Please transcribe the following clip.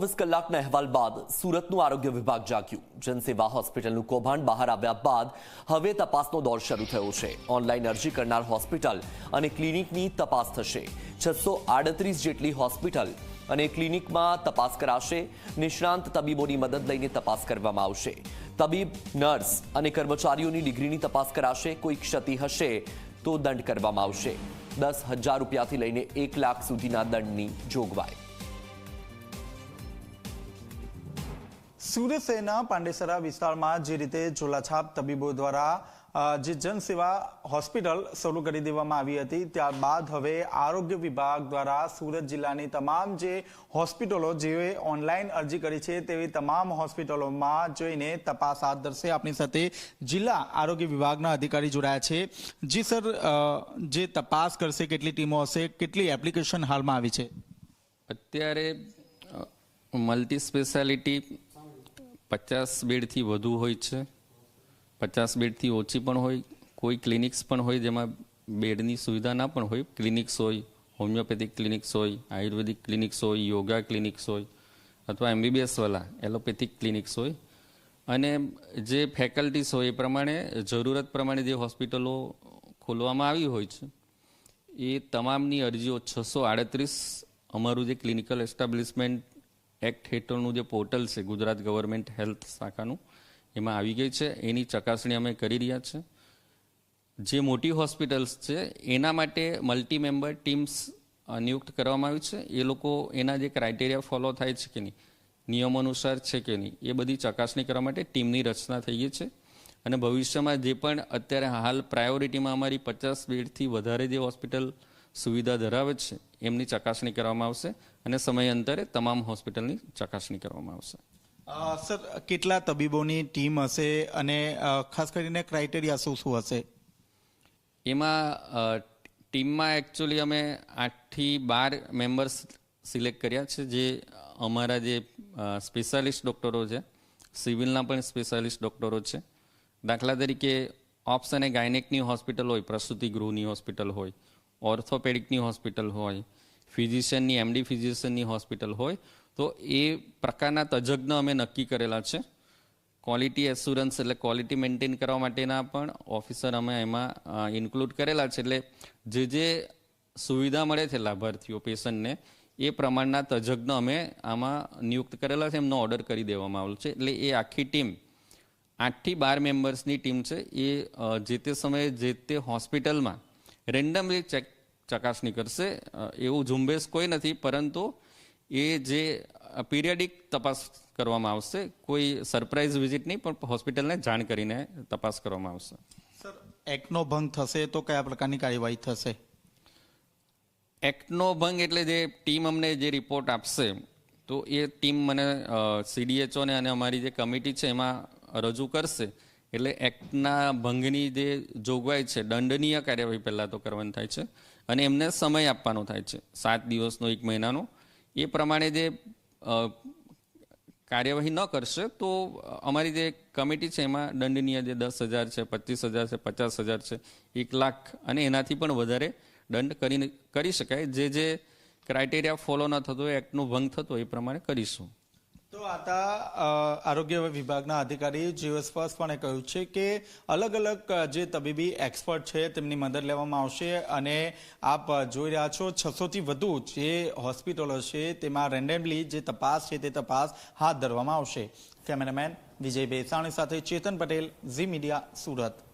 ચોવીસ કલાકના અહેવાલ બાદ સુરતનું આરોગ્ય વિભાગ જાગ્યું. જનસેવા, હોસ્પિટલનું કૌભાંડ બહાર આવ્યા બાદ હવે તપાસનો દોર શરૂ થયો છે. ઓનલાઈન અરજી કરનાર હોસ્પિટલ અને ક્લિનિકની તપાસ થશે. છસો આડત્રીસ જેટલી હોસ્પિટલ અને ક્લિનિકમાં તપાસ કરાશે. નિષ્ણાંત તબીબોની મદદ લઈને તપાસ કરવામાં આવશે. તબીબ, નર્સ અને કર્મચારીઓની ડિગ્રીની તપાસ કરાશે. કોઈ ક્ષતિ હશે તો દંડ કરવામાં આવશે. દસ હજાર રૂપિયાથી લઈને એક લાખ સુધીના દંડની જોગવાઈ. શહેરના પાંડેસરા વિસ્તારમાં જે રીતે ઝોલાછાપ તબીબો દ્વારા જે જનસેવા હોસ્પિટલ શરૂ કરી દેવામાં આવી હતી, ત્યારબાદ હવે આરોગ્ય વિભાગ દ્વારા સુરત જિલ્લાની તમામ જે હોસ્પિટલો જેઓએ ઓનલાઈન અરજી કરી છે, તેવી તમામ હોસ્પિટલોમાં જઈને તપાસ હાથ ધરશે. આપણી સાથે જિલ્લા આરોગ્ય વિભાગના અધિકારી જોડાયા છે. જી સર જે તપાસ કરશે, કેટલી ટીમો હશે, કેટલી એપ્લિકેશન હાલમાં આવી છે? અત્યારે મલ્ટી સ્પેશિયાલિટી પચાસ બેડથી વધુ હોય છે. પચાસ બેડથી ઓછી પણ હોય. કોઈ ક્લિનિક્સ પણ હોય જેમાં બેડની સુવિધા ના પણ હોય. ક્લિનિક્સ હોય, હોમિયોપેથિક ક્લિનિક્સ હોય, આયુર્વેદિક ક્લિનિક્સ હોય, યોગા ક્લિનિક્સ હોય અથવા એમબીબીએસવાળા એલોપેથિક ક્લિનિક્સ હોય. અને જે ફેકલ્ટીસ હોય એ પ્રમાણે, જરૂરત પ્રમાણે જે હોસ્પિટલો ખોલવામાં આવી હોય છે, એ તમામની અરજીઓ છસો આડત્રીસ અમારું જે ક્લિનિકલ એસ્ટાબ્લિશમેન્ટ એક્ટ હેઠળનું જે પોર્ટલ છે, ગુજરાત ગવર્મેન્ટ હેલ્થ શાખાનું, એમાં આવી ગઈ છે. એની ચકાસણી અમે કરી રહ્યા છે. જે મોટી હોસ્પિટલ્સ છે, એના માટે મલ્ટી મેમ્બર ટીમ્સ નિયુક્ત કરવામાં આવી છે. એ લોકો એના જે ક્રાઇટેરિયા ફોલો થાય છે કે નહીં, નિયમ અનુસાર છે કે નહીં, એ બધી ચકાસણી કરવા માટે ટીમની રચના થઈ ગઈ છે. અને ભવિષ્યમાં જે પણ અત્યારે હાલ પ્રાયોરિટીમાં અમારી પચાસ બેડથી વધારે જે હોસ્પિટલ સુવિધા ધરાવે છે. એમની ચકાસણી કરવામાં આવશે અને સમયાંતરે તમામ હોસ્પિટલની ચકાસણી કરવામાં આવશે. સર કેટલા તબીબોની ટીમ હશે અને ખાસ કરીને ક્રાઇટેરિયા શું શું હશે? એમાં ટીમમાં એકચ્યુઅલી અમે આઠથી બાર મેમ્બર્સ સિલેક્ટ કર્યા છે જે અમારા જે સ્પેશિયાલિસ્ટ ડૉક્ટરો છે સિવિલના પણ સ્પેશિયાલિસ્ટ ડૉક્ટરો છે. દાખલા તરીકે ઓપ્સ અને ગાયનેકની હોસ્પિટલ હોય પ્રસૂતિ ગૃહની હોસ્પિટલ હોય. ઓર્થોપેડિકની હોસ્પિટલ હોય, ફિઝિશિયનની, એમડી ફિઝિશિયનની હોસ્પિટલ હોય, તો એ પ્રકારના તજજ્ઞ અમે નક્કી કરેલા છે. ક્વોલિટી એસ્યુરન્સ એટલે ક્વોલિટી મેન્ટેન કરવા માટેના પણ ઓફિસર અમે એમાં ઇન્ક્લુડ કરેલા છે. એટલે જે જે સુવિધા મળે છે લાભાર્થીઓ, પેશન્ટને, એ પ્રમાણના તજજ્ઞ અમે આમાં નિયુક્ત કરેલા છે. એમનો ઓર્ડર કરી દેવામાં આવેલો છે. એટલે એ આખી ટીમ, આઠથી બાર મેમ્બર્સની ટીમ છે. એ જે તે સમયે જે તે હોસ્પિટલમાં રેન્ડમલી ચેક ચકાસણી કરશે. એવું ઝુંબેશ કોઈ નથી પરંતુ એ જે પીરિયડિક તપાસ કરવામાં આવશે કોઈ સરપ્રાઇઝ વિઝિટ નહીં પણ હોસ્પિટલને જાણ કરીને તપાસ કરવામાં આવશે. સર એક્ટનો ભંગ થશે તો કયા પ્રકારની કાર્યવાહી થશે? એક્ટનો ભંગ એટલે જે ટીમ અમને જે રિપોર્ટ આપશે તો એ ટીમ મને સીડીએચઓને અને અમારી જે કમિટી છે એમાં રજૂ કરશે. એટલે એક્ટના ભંગની જે જોગવાઈ છે, દંડનીય કાર્યવાહી પહેલાં તો કરવાની થાય છે અને એમને સમય આપવાનો થાય છે, સાત દિવસનો, એક મહિનાનો. એ પ્રમાણે જે કાર્યવાહી ન કરશે તો અમારી જે કમિટી છે એમાં દંડનીય જે દસ હજાર છે, પચીસ હજાર છે, પચાસ હજાર છે, એક લાખ અને એનાથી પણ વધારે દંડ કરી કરી શકાય. જે જે ક્રાઇટેરિયા ફોલો ન થતો હોય એક્ટનો ભંગ થતો, એ પ્રમાણે કરીશું. તો આતા આરોગ્ય વિભાગના અધિકારી જીવ સ્પષ્ટપણે કહ્યું છે કે અલગ અલગ જે તબીબી એક્સપર્ટ છે તેમની મદદ લેવામાં આવશે અને આપ જોઈ રહ્યા છો છસોથી વધુ જે હોસ્પિટલો છે તેમાં રેન્ડમલી જે તપાસ છે તે તપાસ હાથ ધરવામાં આવશે. કેમેરામેન વિજય બેસાણી સાથે ચેતન પટેલ, ઝી મીડિયા, સુરત.